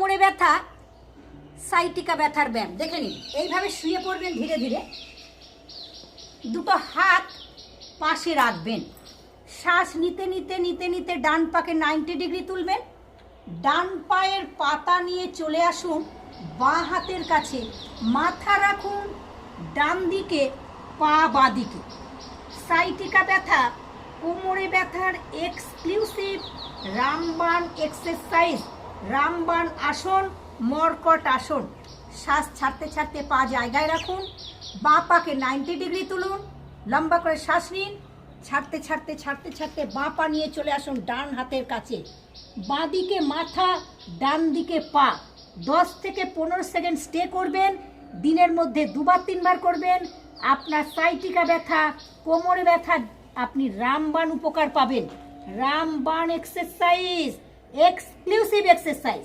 কোমরে ব্যথা, সাইটিকা ব্যথার ব্যায়াম। দেখে নিন, এইভাবে শুয়ে পড়বেন ধীরে ধীরে। দুটো হাত পাশে রাখবেন। শ্বাস নিতে নিতে নিতে নিতে ডান পাকে নাইনটি ডিগ্রি তুলবেন। ডান পায়ের পাতা নিয়ে চলে আসুন, বাঁ হাতের কাছে। মাথা রাখুন, ডান দিকে, পা বাঁ দিকে। সাইটিকা ব্যথা, কোমরে ব্যথার এক্সক্লুসিভ রামবান এক্সারসাইজ রামবান আসন, মরকট আসন। শ্বাস ছাড়তে ছাড়তে পা জায়গায় রাখুন, বাঁ পাকে নাইনটি ডিগ্রি তুলুন, লম্বা করে শ্বাস নিন, ছাড়তে ছাড়তে ছাড়তে ছাড়তে বাঁ পা নিয়ে চলে আসুন ডান হাতের কাছে। বাঁ দিকে মাথা, ডান দিকে পা। দশ থেকে পনেরো সেকেন্ড স্টে করবেন, দিনের মধ্যে দুবার তিনবার করবেন। আপনার সাইটিকা ব্যথা, কোমরে ব্যথা, আপনি রামবান উপকার পাবেন। Ramban exercise exclusive exercise